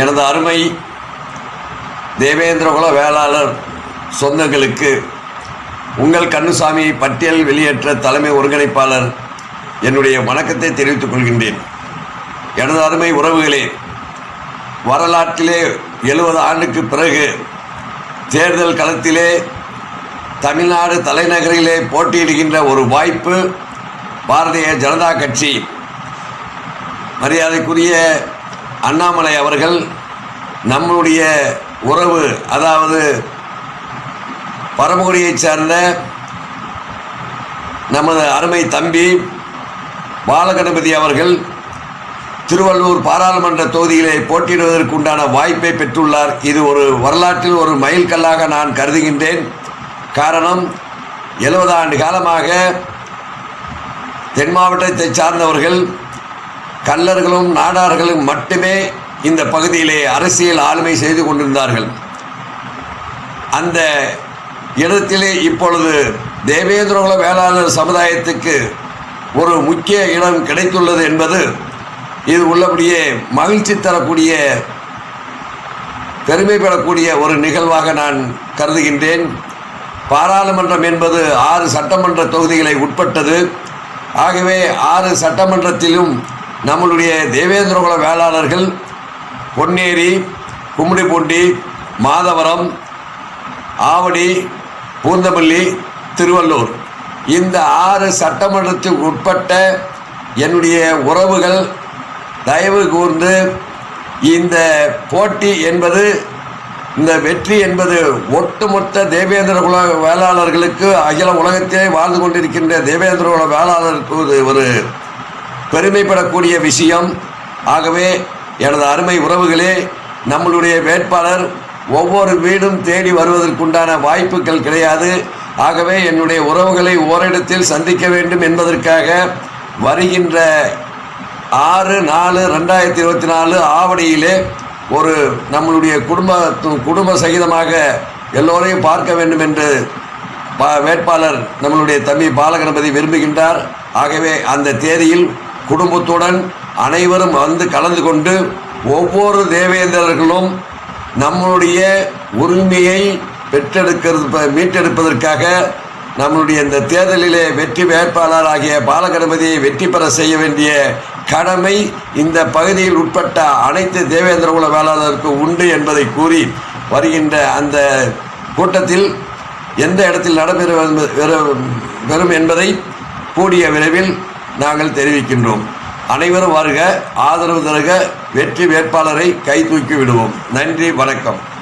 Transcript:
எனது அருமை தேவேந்திரகுல வேளாளர் சொந்தங்களுக்கு உங்கள் கண்ணுசாமி பட்டியல் வெளியேற்ற தலைமை ஒருங்கிணைப்பாளர் என்னுடைய வணக்கத்தை தெரிவித்துக் கொள்கின்றேன். எனது அருமை உறவுகளே வரலாற்றிலே எழுபது ஆண்டுக்கு பிறகு தேர்தல் களத்திலே தமிழ்நாடு தலைநகரிலே போட்டியிடுகின்ற ஒரு வாய்ப்பு பாரதிய ஜனதா கட்சி. மரியாதைக்குரிய அண்ணாமலை அவர்கள் நம்முடைய உறவு அதாவது பரமக்குடியைச் சார்ந்த நமது அருமை தம்பி பாலகணபதி அவர்கள் திருவள்ளூர் பாராளுமன்ற தொகுதியிலே போட்டியிடுவதற்கு உண்டான வாய்ப்பை பெற்றுள்ளார். இது ஒரு வரலாற்றில் ஒரு மைல்கல்லாக நான் கருதுகின்றேன். காரணம் எழுபது ஆண்டு காலமாக தென் மாவட்டத்தை சார்ந்தவர்கள் கல்லர்களும் நாடார்களும் மட்டுமே இந்த பகுதியிலே அரசியல் ஆளுமை செய்து கொண்டிருந்தார்கள். அந்த இடத்திலே இப்பொழுது தேவேந்திரகுல வேளாளர் சமுதாயத்துக்கு ஒரு முக்கிய இடம் கிடைத்துள்ளது என்பது இது உள்ளபடியே மகிழ்ச்சி தரக்கூடிய பெருமை பெறக்கூடிய ஒரு நிகழ்வாக நான் கருதுகின்றேன். பாராளுமன்றம் என்பது ஆறு சட்டமன்ற தொகுதிகளை உட்பட்டது. ஆகவே ஆறு சட்டமன்றத்திலும் நம்மளுடைய தேவேந்திரகுல வேளாளர்கள் பொன்னேரி கும்மிடிப்பூண்டி மாதவரம் ஆவடி பூந்தமல்லி திருவள்ளூர். இந்த ஆறு சட்டமன்றத்துக்கு உட்பட்ட என்னுடைய உறவுகள் தயவு கூர்ந்து இந்த போட்டி என்பது இந்த வெற்றி என்பது ஒட்டுமொத்த தேவேந்திர குல வேளாளர்களுக்கு அகில உலகத்திலே வாழ்ந்து கொண்டிருக்கின்ற தேவேந்திர குல வேளாளருக்கு ஒரு பெருமைப்படக்கூடிய விஷயம். ஆகவே எனது அருமை உறவுகளே நம்மளுடைய வேட்பாளர் ஒவ்வொரு வீடும் தேடி வருவதற்குண்டான வாய்ப்புகள் கிடையாது. ஆகவே என்னுடைய உறவுகளை ஓரிடத்தில் சந்திக்க வேண்டும் என்பதற்காக வருகின்ற ஆறு நாலு ரெண்டாயிரத்தி இருபத்தி நாலு ஆவடியிலே ஒரு நம்மளுடைய குடும்ப குடும்ப சகிதமாக எல்லோரையும் பார்க்க வேண்டும் என்று வேட்பாளர் நம்மளுடைய தம்பி பாலகணபதி விரும்புகின்றார். ஆகவே அந்த தேதியில் குடும்பத்துடன் அனைவரும் வந்து கலந்து கொண்டு ஒவ்வொரு தேவேந்திரர்களும் நம்மளுடைய உரிமையை பெற்றெடுக்கிறது ப- மீட்டெடுப்பதற்காக நம்மளுடைய இந்த தேர்தலிலே வெற்றி வேட்பாளர் ஆகிய பாலகணபதியை வெற்றி பெற செய்ய வேண்டிய கடமை இந்த பகுதியில் உட்பட்ட அனைத்து தேவேந்திர குல வேளாளருக்கு உண்டு என்பதை கூறி வருகின்ற அந்த கூட்டத்தில் எந்த இடத்தில் நடைபெறும் பெறும் என்பதை கூடிய விரைவில் நாங்கள் தெரிவிக்கின்றோம். அனைவரும் வருக ஆதரவு தருக வெற்றி வேட்பாளரை கை தூக்கி விடுவோம். நன்றி வணக்கம்.